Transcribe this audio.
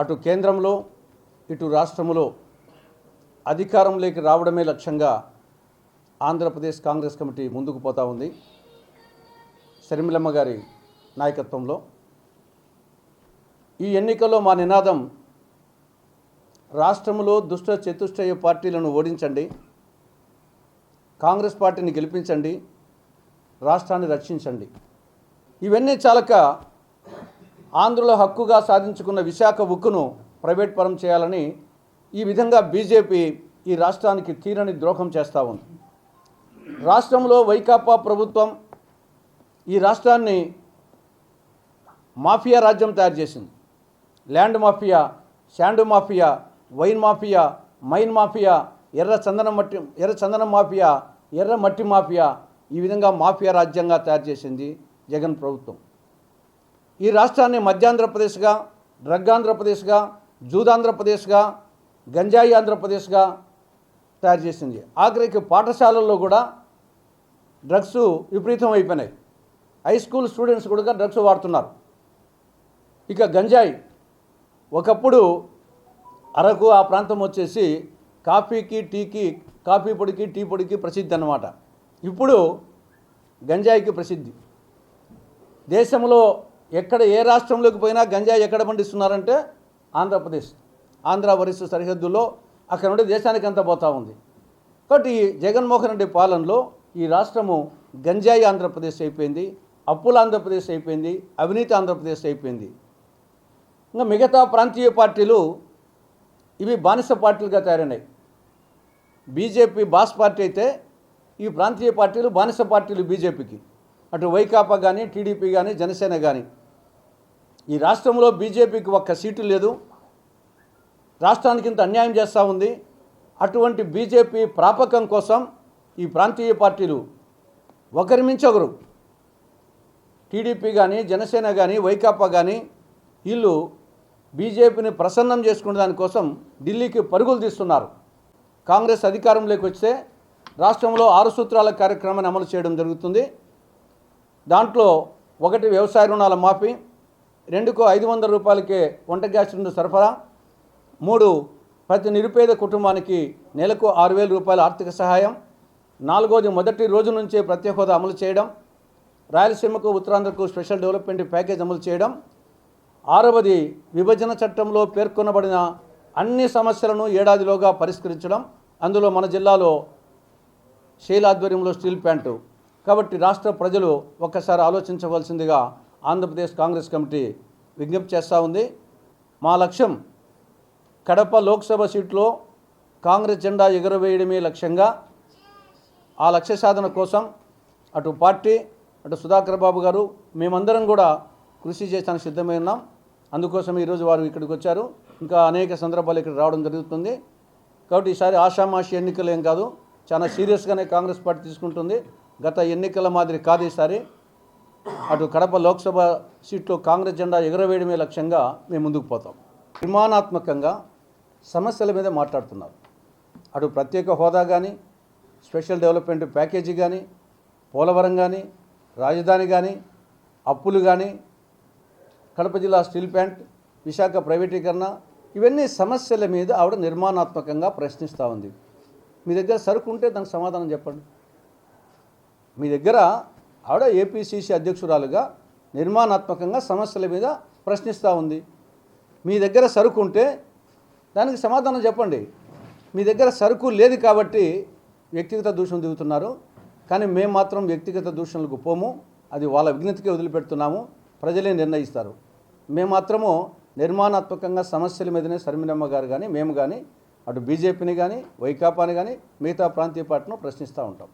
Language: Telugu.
అటు కేంద్రంలో ఇటు రాష్ట్రంలో అధికారంలోకి రావడమే లక్ష్యంగా ఆంధ్రప్రదేశ్ కాంగ్రెస్ కమిటీ ముందుకు పోతా ఉంది. శర్మిలమ్మ గారి నాయకత్వంలో. ఈ ఎన్నికల్లో మా నినాదం రాష్ట్రంలో దుష్ట చతుష్టయ పార్టీలను ఓడించండి కాంగ్రెస్ పార్టీని గెలిపించండి రాష్ట్రాన్ని రక్షించండి. ఇవన్నీ చాలక ఆంధ్రుల హక్కుగా సాధించుకున్న విశాఖ ఉక్కును ప్రైవేట్ పరం చేయాలని ఈ విధంగా బీజేపీ ఈ రాష్ట్రానికి తీరని ద్రోహం చేస్తూ ఉంది. రాష్ట్రంలో వైకాపా ప్రభుత్వం ఈ రాష్ట్రాన్ని మాఫియా రాజ్యం తయారు చేసింది. Land mafia sand mafia wine mafia mine mafia ఎర్ర చందనం మట్టి ఎర్ర చందనం మాఫియా ఎర్ర మట్టి మాఫియా ఈ విధంగా మాఫియా రాజ్యంగా తయారు చేసింది జగన్ ప్రభుత్వం. ఈ రాష్ట్రాన్ని మధ్యాంధ్రప్రదేశ్గా డ్రగ్ ఆంధ్రప్రదేశ్గా జూదాంధ్రప్రదేశ్గా గంజాయి ఆంధ్రప్రదేశ్గా తయారు చేసింది. ఆఖరికి పాఠశాలల్లో కూడా డ్రగ్స్ విపరీతం అయిపోయినాయి. హై స్కూల్ స్టూడెంట్స్ కూడా డ్రగ్స్ వాడుతున్నారు. ఇక గంజాయి ఒకప్పుడు అరకు ఆ ప్రాంతం వచ్చేసి కాఫీకి టీకి కాఫీ పొడికి టీ పొడికి ప్రసిద్ధి అన్నమాట. ఇప్పుడు గంజాయికి ప్రసిద్ధి. దేశంలో ఎక్కడ ఏ రాష్ట్రంలోకి పోయినా గంజా ఎక్కడ పండిస్తున్నారంటే ఆంధ్రప్రదేశ్. ఆంధ్ర ఒరిస్సా సరిహద్దులో అక్కడ నుండి దేశానికి అంతా పోతూ ఉంది. కాబట్టి జగన్మోహన్ రెడ్డి పాలనలో ఈ రాష్ట్రము గంజాయి ఆంధ్రప్రదేశ్ అయిపోయింది అప్పుల ఆంధ్రప్రదేశ్ అయిపోయింది అవినీతి ఆంధ్రప్రదేశ్ అయిపోయింది. ఇంకా మిగతా ప్రాంతీయ పార్టీలు ఇవి బానిస పార్టీలుగా తయారైనాయి. బీజేపీ బాస్ పార్టీ అయితే ఈ ప్రాంతీయ పార్టీలు బానిస పార్టీలు బీజేపీకి. అటు వైకాపా కానీ టీడీపీ కానీ జనసేన కానీ ఈ రాష్ట్రంలో బీజేపీకి ఒక్క సీటు లేదు. రాష్ట్రానికి ఇంత అన్యాయం చేస్తూ ఉంది. అటువంటి బీజేపీ ప్రాపకం కోసం ఈ ప్రాంతీయ పార్టీలు ఒకరి మించి ఒకరు టీడీపీ కానీ జనసేన కానీ వైకాపా కానీ వీళ్ళు బీజేపీని ప్రసన్నం చేసుకునే దానికోసం ఢిల్లీకి పరుగులు తీస్తున్నారు. కాంగ్రెస్ అధికారంలోకి వస్తే రాష్ట్రంలో ఆరు సూత్రాల కార్యక్రమాన్ని అమలు చేయడం జరుగుతుంది. దాంట్లో ఒకటి వ్యవసాయ రుణాల మాఫీ రెండుకు ఐదు వందల రూపాయలకే వంట గ్యాస్ సిలిండర్ సరఫరా. మూడు ప్రతి నిరుపేద కుటుంబానికి నెలకు ఆరు వేల రూపాయల ఆర్థిక సహాయం. నాలుగోది మొదటి రోజు నుంచే ప్రత్యేక హోదా అమలు చేయడం. రాయలసీమకు ఉత్తరాంధ్రకు స్పెషల్ డెవలప్మెంట్ ప్యాకేజ్ అమలు చేయడం. ఆరవది విభజన చట్టంలో పేర్కొనబడిన అన్ని సమస్యలను ఏడాదిలోగా పరిష్కరించడం. అందులో మన జిల్లాలో శైలాధ్వర్యంలో స్టీల్ ప్యాంటు కాబట్టి రాష్ట్ర ప్రజలు ఒక్కసారి ఆలోచించవలసిందిగా ఆంధ్రప్రదేశ్ కాంగ్రెస్ కమిటీ విజ్ఞప్తి చేస్తూ ఉంది. మా లక్ష్యం కడప లోక్సభ సీట్లో కాంగ్రెస్ జెండా ఎగురవేయడమే లక్ష్యంగా ఆ లక్ష్య సాధన కోసం అటు పార్టీ అటు సుధాకర్ బాబు గారు మేమందరం కూడా కృషి చేయడానికి సిద్ధమై ఉన్నాం. అందుకోసం ఈరోజు వారు ఇక్కడికి వచ్చారు. ఇంకా అనేక సందర్భాలు ఇక్కడ రావడం జరుగుతుంది. కాబట్టి ఈసారి ఆషామాషి ఎన్నికలు ఏం కాదు. చాలా సీరియస్గానే కాంగ్రెస్ పార్టీ తీసుకుంటుంది. గత ఎన్నికల మాదిరి కాదు ఈసారి. అటు కడప లోక్సభ సీట్లో కాంగ్రెస్ జెండా ఎగురవేయడమే లక్ష్యంగా మేము ముందుకు పోతాం. నిర్మాణాత్మకంగా సమస్యల మీద మాట్లాడుతున్నారు. అటు ప్రత్యేక హోదా కానీ స్పెషల్ డెవలప్మెంట్ ప్యాకేజీ కానీ పోలవరం కానీ రాజధాని కానీ అప్పులు కానీ కడప జిల్లా స్టీల్ ప్లాంట్ విశాఖ ప్రైవేటీకరణ ఇవన్నీ సమస్యల మీద ఆవిడ నిర్మాణాత్మకంగా ప్రశ్నిస్తూ ఉంది. మీ దగ్గర సరుకు ఉంటే దానికి సమాధానం చెప్పండి. మీ దగ్గర ఆవిడ ఏపీసీసీ అధ్యక్షురాలుగా నిర్మాణాత్మకంగా సమస్యల మీద ప్రశ్నిస్తూ ఉంది. మీ దగ్గర సరుకు ఉంటే దానికి సమాధానం చెప్పండి. మీ దగ్గర సరుకు లేదు కాబట్టి వ్యక్తిగత దూషణ దిగుతున్నారు. కానీ మేము మాత్రం వ్యక్తిగత దూషణలకు పోము. అది వాళ్ళ విజ్ఞతకే వదిలిపెడుతున్నాము. ప్రజలే నిర్ణయిస్తారు. మేము మాత్రము నిర్మాణాత్మకంగా సమస్యల మీదనే శర్మినమ్మ గారు కానీ మేము కానీ అటు బీజేపీని కానీ వైకాపాని కానీ మిగతా ప్రాంతీయ పార్టీను ప్రశ్నిస్తూ ఉంటాం.